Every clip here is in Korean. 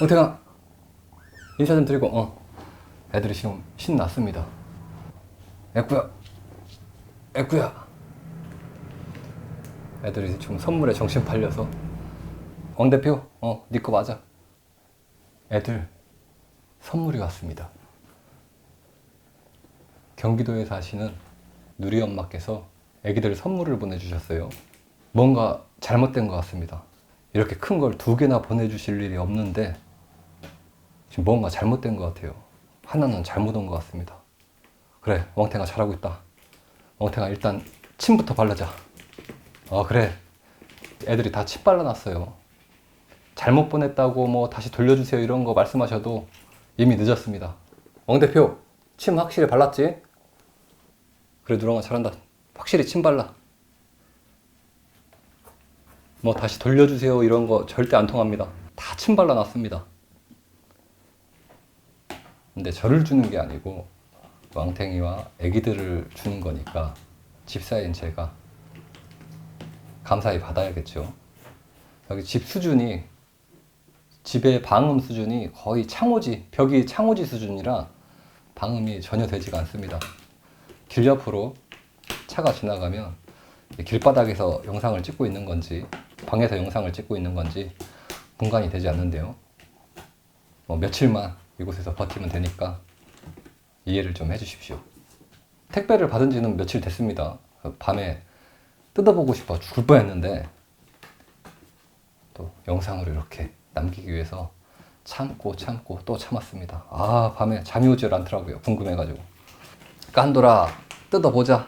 엉태가 인사 좀 드리고 어 애들이 지금 신났습니다. 애꾸야 애꾸야. 애들이 지금 선물에 정신 팔려서. 왕 대표 어니 거 맞아. 애들 선물이 왔습니다. 경기도에 사시는 누리 엄마께서 애기들 선물을 보내주셨어요. 뭔가 잘못된 것 같습니다. 이렇게 큰 걸 두 개나 보내주실 일이 없는데 지금 뭔가 잘못된 것 같아요. 하나는 잘못 온 것 같습니다. 그래, 왕태가 잘하고 있다. 왕태가 일단 침부터 바르자. 어, 그래. 애들이 다 침 발라놨어요. 잘못 보냈다고 뭐 다시 돌려주세요 이런 거 말씀하셔도 이미 늦었습니다. 왕 대표, 침 확실히 발랐지? 그래, 누렁아 잘한다. 확실히 침 발라. 뭐 다시 돌려주세요 이런 거 절대 안 통합니다. 다 침 발라놨습니다. 근데 저를 주는 게 아니고 왕탱이와 애기들을 주는 거니까 집사인 제가 감사히 받아야겠죠. 여기 집 수준이 집의 방음 수준이 거의 창호지 벽이 창호지 수준이라 방음이 전혀 되지가 않습니다. 길 옆으로 차가 지나가면 길바닥에서 영상을 찍고 있는 건지 방에서 영상을 찍고 있는 건지 분간이 되지 않는데요. 뭐 며칠만 이곳에서 버티면 되니까 이해를 좀 해주십시오. 택배를 받은 지는 며칠 됐습니다. 밤에 뜯어보고 싶어 죽을 뻔했는데 또 영상으로 이렇게 남기기 위해서 참고 참고 또 참았습니다. 아 밤에 잠이 오질 않더라고요. 궁금해가지고 깐돌아 뜯어보자.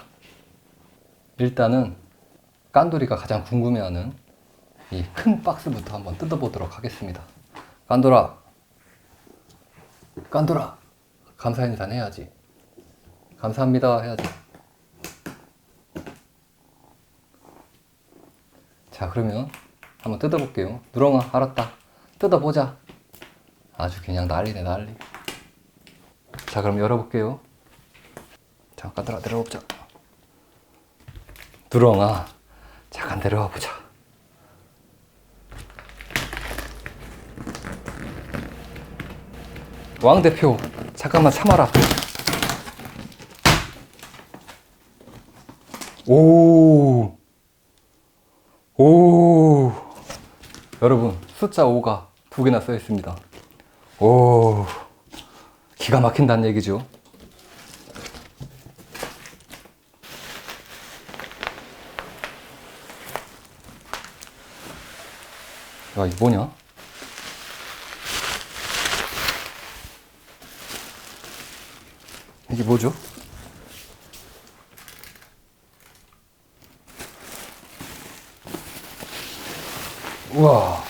일단은 깐돌이가 가장 궁금해하는 이 큰 박스부터 한번 뜯어보도록 하겠습니다. 깐돌아 깐돌아 감사 인사 해야지. 감사합니다 해야지. 자 그러면 한번 뜯어볼게요. 누렁아 알았다. 뜯어보자. 아주 그냥 난리네 난리. 자 그럼 열어볼게요. 자 깐돌아 내려보자. 누렁아 잠깐 내려와 보자 왕 대표 잠깐만 참아라. 오, 오, 여러분 숫자 5가 두 개나 써 있습니다. 오, 기가 막힌다는 얘기죠. 야, 이게 뭐냐? 이게 뭐죠? 우와.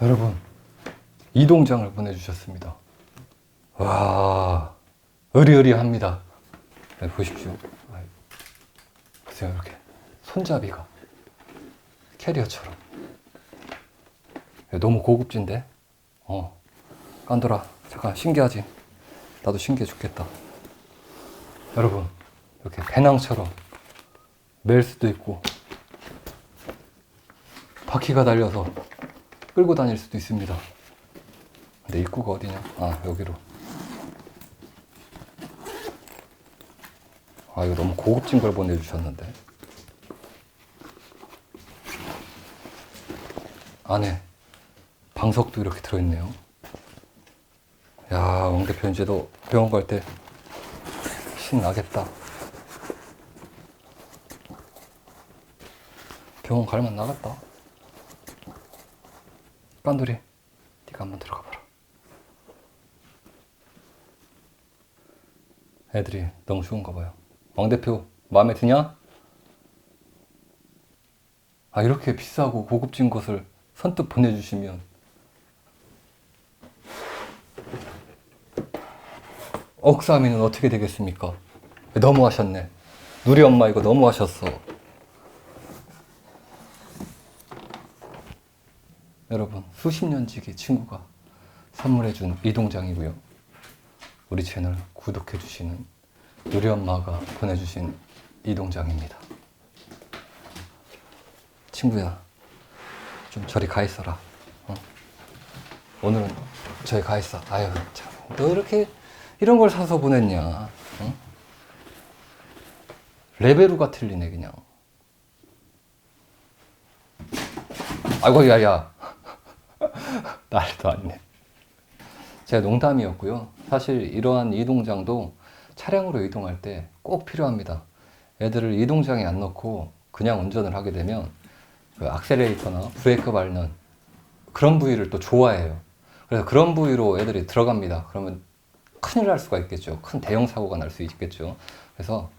여러분, 이동장을 보내주셨습니다. 와, 의리의리합니다. 네, 보십시오. 보세요, 이렇게. 손잡이가. 캐리어처럼. 야, 너무 고급진데? 어. 깐돌아, 잠깐 신기하지? 나도 신기해 죽겠다. 여러분, 이렇게 배낭처럼 멜 수도 있고, 바퀴가 달려서 끌고 다닐 수도 있습니다. 근데 입구가 어디냐? 아, 여기로. 아, 이거 너무 고급진 걸 보내주셨는데. 안에 방석도 이렇게 들어있네요. 야, 왕 대표 이제도 병원 갈 때 신나겠다. 병원 갈만 나갔다. 깐돌이, 네가 한번 들어가 봐라. 애들이 너무 좋은가 봐요. 왕 대표 마음에 드냐? 아 이렇게 비싸고 고급진 것을 선뜻 보내주시면 억사미는 어떻게 되겠습니까? 너무 하셨네. 누리 엄마 이거 너무 하셨어. 여러분 수십 년 지기 친구가 선물해준 이 동장이고요. 우리 채널 구독해주시는 누리 엄마가 보내주신 이 동장입니다. 친구야, 좀 저리 가 있어라. 어? 오늘은 저리 가 있어. 아유, 참. 너 이렇게 이런 걸 사서 보냈냐? 어? 레베루가 틀리네, 그냥. 아이고, 야, 야. 난리도 아니네. 제가 농담이었고요. 사실 이러한 이동장도 차량으로 이동할 때 꼭 필요합니다. 애들을 이동장에 안 넣고 그냥 운전을 하게 되면 그 악셀레이터나 브레이크 밟는 그런 부위를 또 좋아해요. 그래서 그런 부위로 애들이 들어갑니다. 그러면 큰일 날 수가 있겠죠. 큰 대형 사고가 날 수 있겠죠. 그래서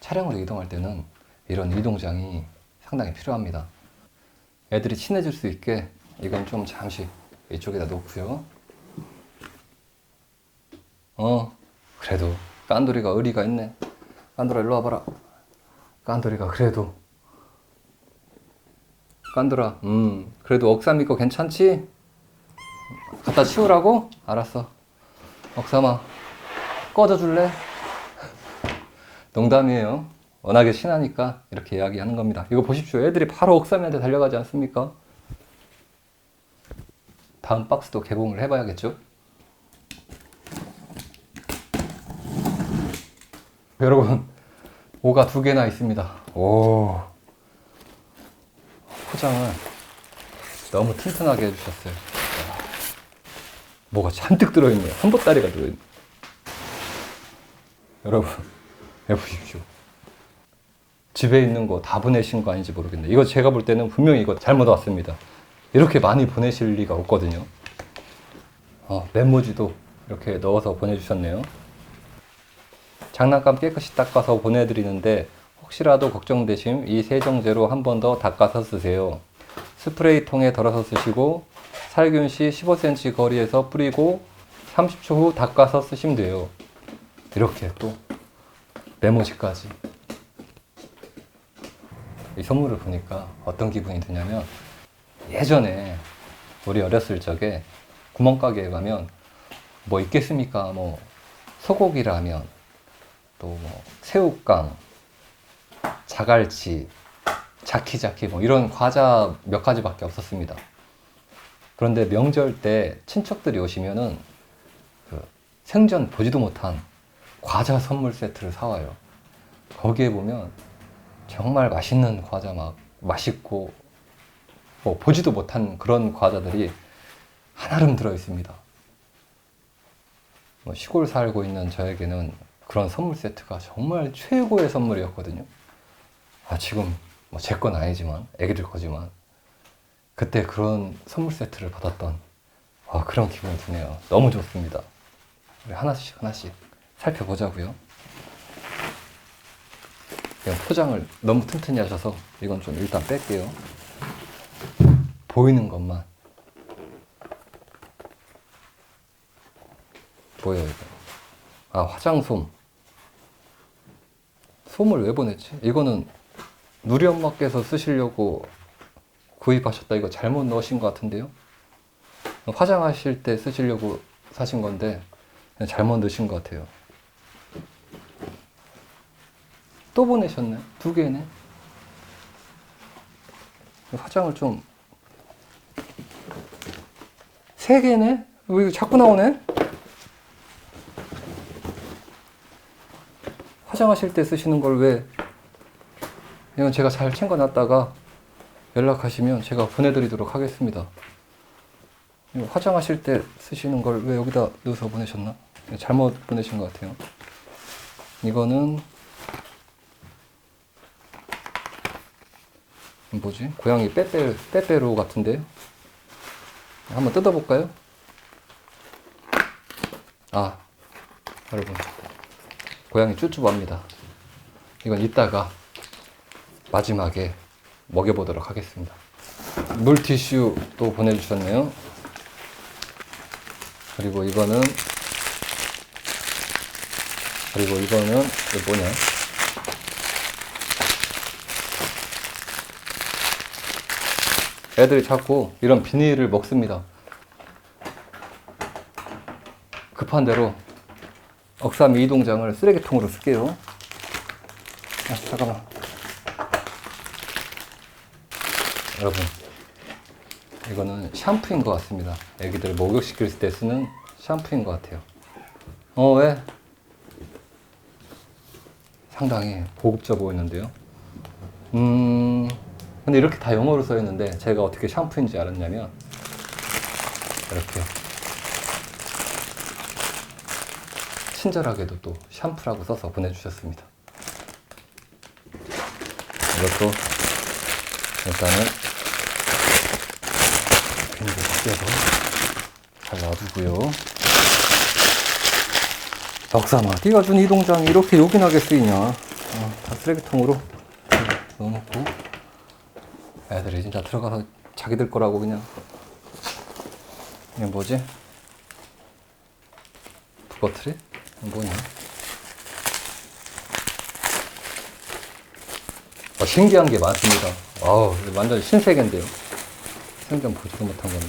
차량으로 이동할 때는 이런 이동장이 상당히 필요합니다. 애들이 친해질 수 있게 이건 좀 잠시 이쪽에다 놓고요. 어, 그래도 깐돌이가 의리가 있네. 깐돌아 일로 와봐라. 깐돌이가 그래도 깐돌아, 음, 그래도 억삼 믿고 괜찮지? 갖다 치우라고? 알았어. 억삼아, 꺼져줄래? 농담이에요. 워낙에 친하니까 이렇게 이야기하는 겁니다. 이거 보십시오. 애들이 바로 억삼이한테 달려가지 않습니까? 다음 박스도 개봉을 해봐야겠죠? 여러분, 오가 두 개나 있습니다. 오. 포장을 너무 튼튼하게 해주셨어요. 와. 뭐가 잔뜩 들어있네요. 한 보따리가 들어있네. 여러분, 해보십시오. 집에 있는 거 다 보내신 거 아닌지 모르겠네. 이거 제가 볼 때는 분명히 이거 잘못 왔습니다. 이렇게 많이 보내실 리가 없거든요. 어, 메모지도 이렇게 넣어서 보내주셨네요. 장난감 깨끗이 닦아서 보내드리는데 혹시라도 걱정되심 이 세정제로 한 번 더 닦아서 쓰세요. 스프레이 통에 덜어서 쓰시고 살균 시 15cm 거리에서 뿌리고 30초 후 닦아서 쓰시면 돼요. 이렇게 또 메모지까지. 이 선물을 보니까 어떤 기분이 드냐면 예전에 우리 어렸을 적에 구멍가게에 가면 뭐 있겠습니까? 뭐 소고기라면 또 뭐 새우깡, 자갈치, 자키자키 뭐 이런 과자 몇 가지밖에 없었습니다. 그런데 명절 때 친척들이 오시면은 그 생전 보지도 못한 과자 선물 세트를 사와요. 거기에 보면 정말 맛있는 과자 막 맛있고 뭐 보지도 못한 그런 과자들이 한아름 들어 있습니다. 뭐 시골 살고 있는 저에게는 그런 선물 세트가 정말 최고의 선물이었거든요. 아, 지금 뭐 제 건 아니지만 애기들 거지만 그때 그런 선물 세트를 받았던 와, 그런 기분이 드네요. 너무 좋습니다. 우리 하나씩 하나씩 살펴보자고요. 그냥 포장을 너무 튼튼히 하셔서 이건 좀 일단 뺄게요. 보이는 것만 뭐예요 이거? 아 화장솜. 솜을 왜 보냈지? 이거는 누리 엄마께서 쓰시려고 구입하셨다. 이거 잘못 넣으신 것 같은데요? 화장하실 때 쓰시려고 사신 건데 잘못 넣으신 것 같아요. 또 보내셨네. 두 개네. 화장을 좀 세 개네? 왜 이거 자꾸 나오네? 화장하실 때 쓰시는 걸 왜? 이건 제가 잘 챙겨놨다가 연락하시면 제가 보내드리도록 하겠습니다. 화장하실 때 쓰시는 걸 왜 여기다 넣어서 보내셨나? 잘못 보내신 것 같아요. 이거는 뭐지? 고양이 빼빼 빼빼로 같은데 한번 뜯어볼까요? 아 여러분 고양이 쭈쭈합니다. 이건 이따가 마지막에 먹여보도록 하겠습니다. 물티슈 또 보내주셨네요. 그리고 이거는 그리고 이거는 이거 뭐냐? 애들이 자꾸 이런 비닐을 먹습니다. 급한 대로 억삼 이동장을 쓰레기통으로 쓸게요. 아, 잠깐만. 여러분, 이거는 샴푸인 것 같습니다. 애기들 목욕시킬 때 쓰는 샴푸인 것 같아요. 어, 왜? 상당히 고급져 보이는데요. 음, 근데 이렇게 다 영어로 써 있는데 제가 어떻게 샴푸인지 알았냐면 이렇게 친절하게도 또 샴푸라고 써서 보내주셨습니다. 이것도 일단은 빈도 떼서 잘 놔두고요. 역삼아, 네가 준 이 동장이 이렇게 요긴하게 쓰이냐? 어, 다 쓰레기통으로 넣어놓고 애들이 진짜 들어가서 자기들 거라고 그냥 이게 뭐지? 북어트리? 뭐냐? 신기한 게 많습니다. 아우, 완전 신세계인데요. 생전 보지도 못한 건데.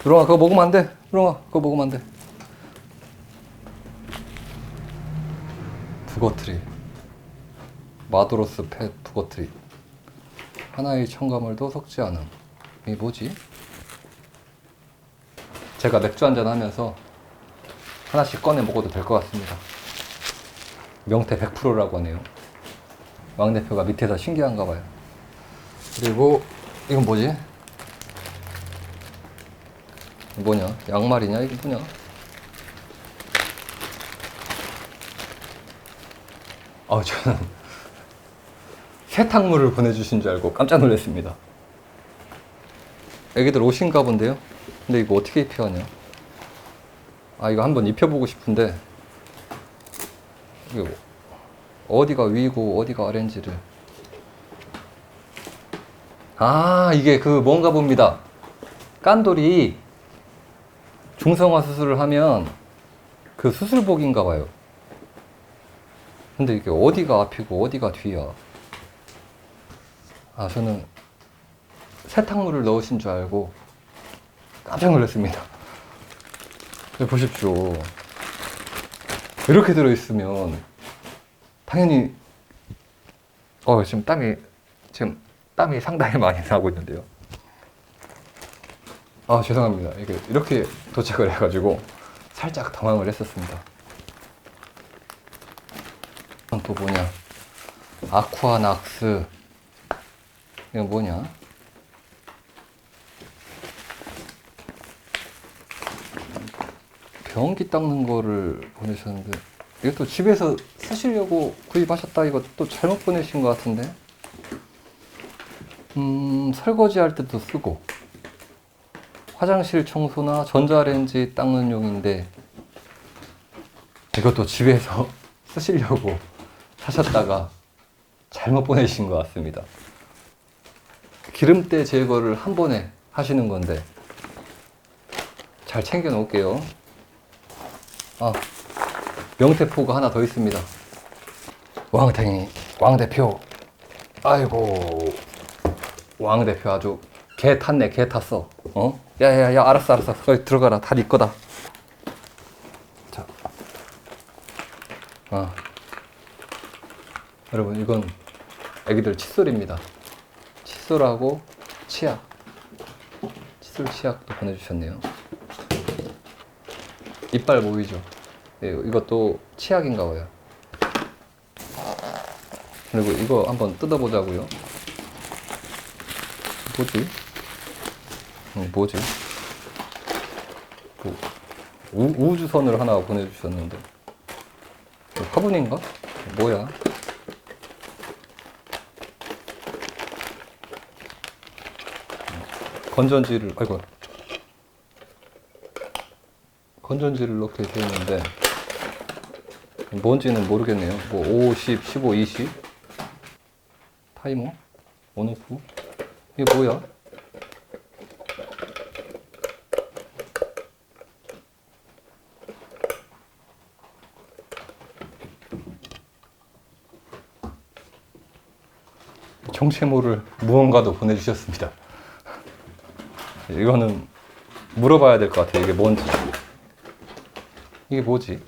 브롱아, 그거 먹으면 안 돼. 브롱아, 그거 먹으면 안 돼. 북어트리. 마도로스 펫 북어트리. 하나의 첨가물도 섞지 않음. 이게 뭐지? 제가 맥주 한잔 하면서 하나씩 꺼내 먹어도 될 것 같습니다. 명태 100%라고 하네요. 왕 대표가 밑에서 신기한가 봐요. 그리고 이건 뭐지? 뭐냐? 양말이냐? 이게 뭐냐? 아 저는 세탁물을 보내주신 줄 알고 깜짝 놀랐습니다. 애기들 옷인가 본데요? 근데 이거 어떻게 입혀야 하냐? 아 이거 한번 입혀보고 싶은데 어디가 위고 어디가 아래인지를. 아 이게 그 뭔가 봅니다. 깐돌이 중성화 수술을 하면 그 수술복인가 봐요. 근데 이게 어디가 앞이고 어디가 뒤야? 아 저는 세탁물을 넣으신 줄 알고 깜짝 놀랐습니다. 보십시오 이렇게 들어있으면 당연히 어 지금 땀이 지금 땀이 상당히 많이 나고 있는데요. 아 죄송합니다. 이게 이렇게 도착을 해가지고 살짝 당황을 했었습니다. 또 뭐냐? 아쿠아낙스 이건 뭐냐? 변기 닦는 거를 보내셨는데 이것도 집에서 쓰시려고 구입하셨다 이거 또 잘못 보내신 것 같은데? 음 설거지 할 때도 쓰고 화장실 청소나 전자레인지 닦는 용인데 이것도 집에서 쓰시려고 사셨다가 잘못 보내신 것 같습니다. 기름때 제거를 한 번에 하시는 건데 잘 챙겨 놓을게요 아, 명태포가 하나 더 있습니다. 왕탱이, 왕대표. 아이고, 왕대표 아주 개 탔네, 개 탔어. 어? 야, 야, 야, 알았어, 알았어. 거기 들어가라. 다 네 거다. 자. 아. 여러분, 이건 애기들 칫솔입니다. 칫솔하고 치약. 칫솔 치약도 보내주셨네요. 이빨 보이죠? 예, 이것도 치약인가 봐요. 그리고 이거 한번 뜯어보자고요. 뭐지? 음, 뭐지? 뭐, 우, 우주선을 하나 보내주셨는데 이거 화분인가? 뭐야? 건전지를 아이고 건전지를 넣게 되어 있는데 뭔지는 모르겠네요. 뭐 5, 10, 15, 20 타이머 온오프 이게 뭐야? 정체 모를 무언가도 보내주셨습니다. 이거는 물어봐야 될 것 같아요. 이게 뭔지. 이게 뭐지?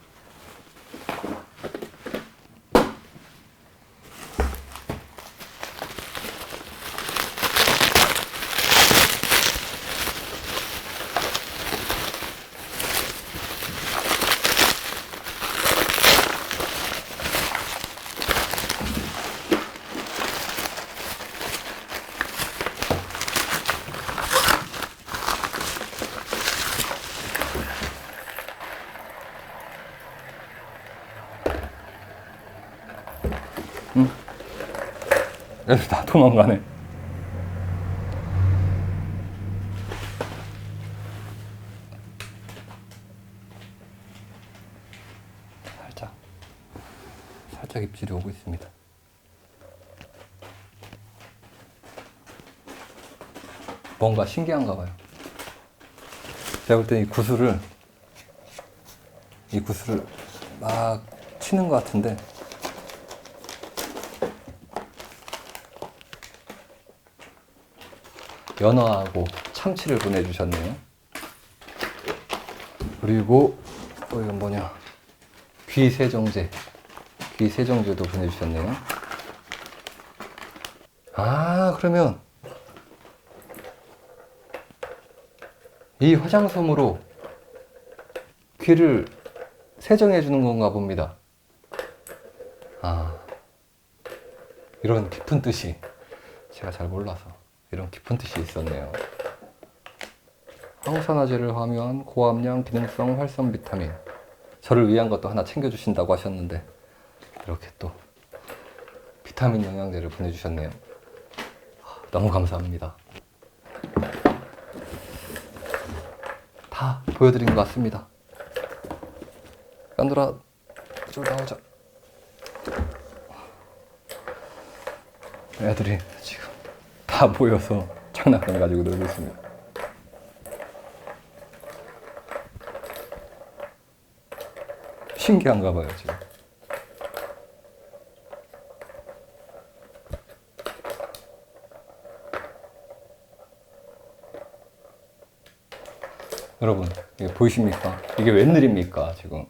애들 다 도망가네. 살짝, 살짝 입질이 오고 있습니다. 뭔가 신기한가 봐요. 제가 볼 때 이 구슬을, 이 구슬을 막 치는 것 같은데, 연어하고 참치를 보내주셨네요. 그리고 또 이건 뭐냐 귀 세정제 귀 세정제도 보내주셨네요. 아 그러면 이 화장솜으로 귀를 세정해 주는 건가 봅니다. 아 이런 깊은 뜻이 제가 잘 몰라서 이런 깊은 뜻이 있었네요. 항산화제를 함유한 고함량 기능성 활성 비타민. 저를 위한 것도 하나 챙겨주신다고 하셨는데 이렇게 또 비타민 영양제를 보내주셨네요. 아, 너무 감사합니다. 다 보여드린 것 같습니다. 깐돌아, 이쪽으로 나오자. 애들이 다 모여서 장난감 가지고 놀고 있습니다. 신기한가 봐요, 지금. 여러분, 이게 보이십니까? 이게 웬일입니까, 지금?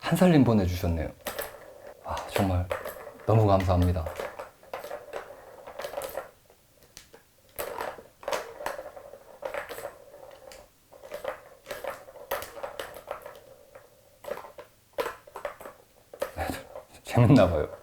한 살림 보내주셨네요. 아, 정말 너무 감사합니다. 재밌나 봐요.